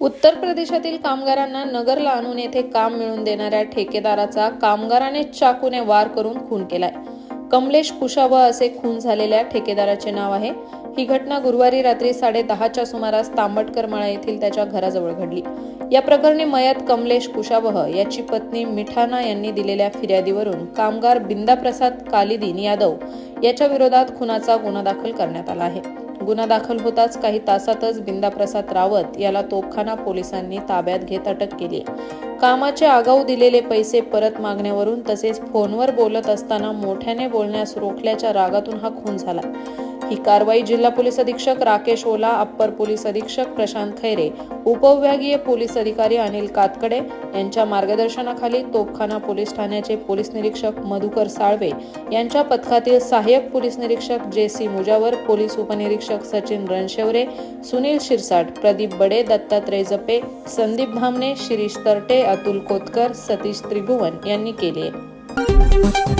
उत्तर प्रदेशातील कामगारांना नगरला आणून येथे काम मिळवून देणाऱ्या ठेकेदाराचा कामगाराने चाकूने वार करून खून केलाय. कमलेश कुशावा असे खून झालेल्या ठेकेदाराचे नाव आहे. ही घटना गुरुवारी रात्री साडे दहाच्या सुमारास तांबटकर माळा येथील त्याच्या घराजवळ घडली. या प्रकरणी मयत कमलेश कुशावह याची पत्नी मिठाना यांनी दिलेल्या फिर्यादीवरून कामगार बिंदाप्रसाद कालिदीन यादव याच्या विरोधात खुनाचा गुन्हा दाखल करण्यात आला आहे. गुन्हा दाखल होताच काही तासातच बिंदाप्रसाद रावत याला तोफखाना पोलिसांनी ताब्यात घेत अटक केली. कामाचे आगाऊ दिलेले पैसे परत मागण्यावरून तसेच फोनवर बोलत असताना मोठ्याने बोलण्यास रोखल्याच्या रागातून हा खून झाला. ही कारवाई जिल्हा पोलीस अधीक्षक राकेश ओला अप्पर पोलीस अधीक्षक प्रशांत खैरे उपविभागीय पोलीस अधिकारी अनिल कातकडे यांच्या मार्गदर्शनाखाली तोपखाना पोलीस ठाण्याचे पोलीस निरीक्षक मधुकर साळवे यांच्या पथकातील सहाय्यक पोलीस निरीक्षक जे सी मुजावर पोलीस उपनिरीक्षक सचिन रणशेवरे सुनील शिरसाट प्रदीप बडे दत्तात्रय जपे संदीप भामणे शिरीष तरटे अतुल कोतकर सतीश त्रिभुवन यांनी केली. आहे